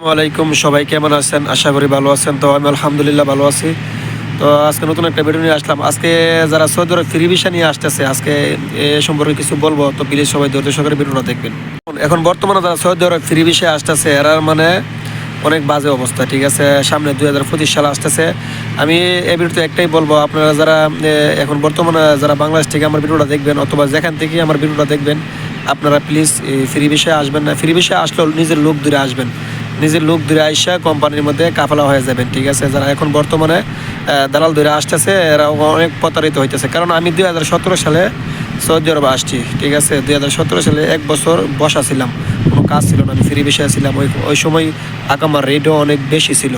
আসসালামাইকুম সবাই কেমন আছেন? আশা করি ভালো আছেন। তো আমি আলহামদুলিল্লাহ ভালো আছি। তো আজকে নতুন একটা ভিডিও নিয়ে আসলাম। আজকে যারা সৌদি আরব ফ্রি ভিসা নিয়ে আসতেছে, আজকে এ সম্পর্কে কিছু বলব। তো প্লিজ সবাই ধৈর্য সহকারে ভিডিওটা দেখবেন। এখন বর্তমানে যারা সৌদি আরব ফ্রি ভিসা আসতেছে, এরা মানে অনেক বাজে অবস্থা, ঠিক আছে? সামনে দুই হাজার পঁচিশ সাল আসতেছে। আমি এই ভিডিওতে একটাই বলব, আপনারা যারা এখন বর্তমানে যারা বাংলাদেশ থেকে আমার ভিডিওটা দেখবেন অথবা যেখান থেকে আমার ভিডিওটা দেখবেন, আপনারা প্লিজ ফ্রি বিষয়ে আসবেন না। ফ্রি বিষয়ে আসলেও নিজের লোক দূরে আসবেন। নিজের লোক দূরে আইসা কোম্পানির মধ্যে কাফালা হয়ে যাবেন, ঠিক আছে? যারা এখন বর্তমানে দালাল দূরে আসতেছে, এরা অনেক প্রতারিত হইতেছে। কারণ আমি দুই হাজার সতেরো সালে সৌদি আরবে আসছি, ঠিক আছে? দুই হাজার সতেরো সালে এক বছর বসা ছিলাম। কোনো কাজ ছিল না, আমি ফ্রি বিষয়ে ছিলাম ওই ওই সময় আকামার রেডও অনেক বেশি ছিল,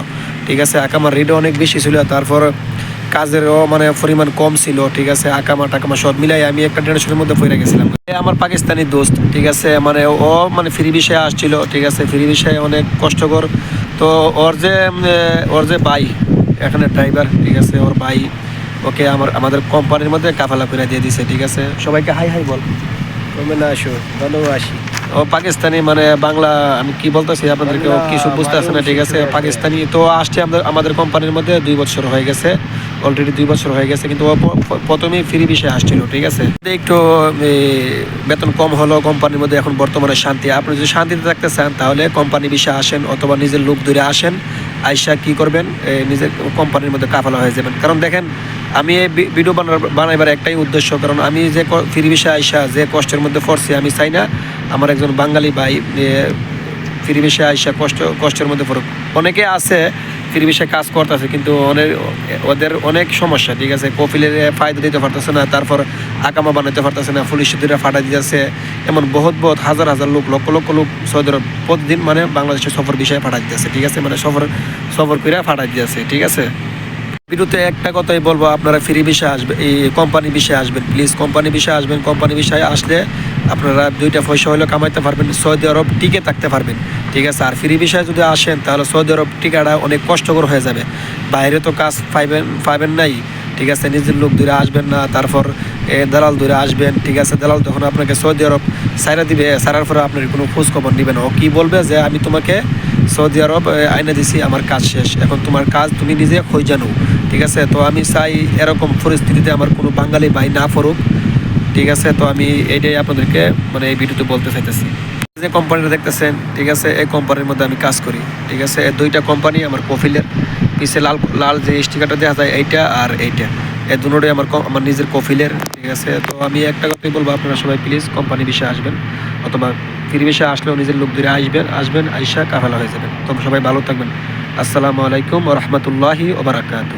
ঠিক আছে? আকামার রেডও অনেক বেশি ছিল। তারপর কাজেরও মানে পরিমাণ কম ছিল ঠিক আছে? আকামা টাকামা সব মিলাই আমি একটা টেনশনের মধ্যে পড়ে গেছিলাম। আমার পাকিস্তানি দোস্ত ঠিক আছে? মানে ও মানে ফ্রি বিষয়ে আসছিল ঠিক আছে? ফ্রি বিষয়ে অনেক কষ্টকর। তো ওর যে ওর যে ভাই এখানে ড্রাইভার ঠিক আছে? ওর ভাই ওকে আমার আমাদের কোম্পানির মধ্যে কাফালা করে দিয়ে দিছে ঠিক আছে? সবাইকে হাই হাই বল। তুমি না আসো ভালোবাসি ও পাকিস্তানি মানে বাংলা আমি কি বলতেছি আপনাদেরকে? কিছু বুঝতে আসে না ঠিক আছে? পাকিস্তানি তো আসছে আমাদের আমাদের কোম্পানির মধ্যে দুই বছর হয়ে গেছে। অলরেডি দুই বছর হয়ে গেছে, কিন্তু প্রথমেই ফ্রি বিষয়ে আসছিল, ঠিক আছে? একটু বেতন কম হলো কোম্পানির মধ্যে এখন বর্তমানে শান্তি। আপনি যদি শান্তিতে থাকতে চান, তাহলে কোম্পানি বিষয়ে আসেন অথবা নিজের লোক দূরে আসেন, আইসা কি করবেন? নিজের কোম্পানির মধ্যে কাফালা হয়ে যাবেন। কারণ দেখেন, আমি এই ভিডিও বানাইবার একটাই উদ্দেশ্য, কারণ আমি যে ফ্রি বিষয়ে আইসা, যে কষ্টের মধ্যে পড়ছি, আমি চাই না আমার একজন বাঙালি ভাই ফ্রি বিষয়ে আইসা কষ্ট, কষ্টের মধ্যে পড়ুক। অনেকে আছে ফ্রি বিষয়ে কাজ করতেছে, কিন্তু অনেক, ওদের অনেক সমস্যা, ঠিক আছে? কফিলের ফায়দা দিতে পারতেছে না, তারপর আকামা বানাতে পারতেছে না, পুলিশ দুরা ফাটা দিতেছে, এমন বহুত বহুত হাজার হাজার লোক, লক্ষ লক্ষ লোক সৌদি আরব প্রতিদিন মানে বাংলাদেশের সফর বিষয়ে ফাটা দিতেছে, ঠিক আছে? মানে সফর সফর করে ফাটা দিতেছে, ঠিক আছে? বিরুদ্ধে একটা কথাই বলব, আপনারা ফ্রি বিষয়ে আসবেন এই কোম্পানি বিষয়ে আসবেন, প্লিজ। কোম্পানি বিষয়ে আসবেন কোম্পানি বিষয়ে আসলে আপনারা দুইটা পয়সা হলেও কামাইতে পারবেন, সৌদি আরব টিকে থাকতে পারবেন। ঠিক আছে, আর ফ্রি বিষয়ে যদি আসেন, তাহলে সৌদি আরব টিকাটা অনেক কষ্টকর হয়ে যাবে। বাইরে তো কাজ পাইবেন, পাবেন নাই। ঠিক আছে, নিজের লোক দূরে আসবেন না, তারপর দালাল দূরে আসবেন। ঠিক আছে, দালাল তখন আপনাকে সৌদি আরব সাইরা দিবে সারার পরে আপনার কোনো খোঁজ খবর নেবেন ও কি বলবে যে, আমি তোমাকে সৌদি আরব আইনা দিছি, আমার কাজ শেষ। এখন তোমার কাজ তুমি নিজে খোঁজ জানো ঠিক আছে, তো আমি চাই এরকম পরিস্থিতিতে আমার কোনো বাঙালি ভাই না পড়ুক। ঠিক আছে? তো আমি এইটাই আপনাদেরকে মানে এই ভিডিওতে বলতে চাইতেছি। যে কোম্পানিটা দেখতেছেন, ঠিক আছে? এই কোম্পানির মধ্যে আমি কাজ করি, ঠিক আছে? দুইটা কোম্পানি আমার কফিলের পিছে লাল লাল যে স্টিকারটা দেখা যায়, এইটা আর এইটা। এই দুটোই আমার আমার নিজের কফিলের ঠিক আছে? তো আমি একটা কথাই বলব আপনারা সবাই প্লিজ কোম্পানি বিষয়ে আসবেন। অথবা ফ্রি বিষয়ে আসলেও নিজের লোক দূরে আসবেন আসবেন, আইসা কাফেলা হয়ে যাবেন। তো সবাই ভালো থাকবেন। আসসালামু আলাইকুম রহমতুল্লাহি ওবরাকাতু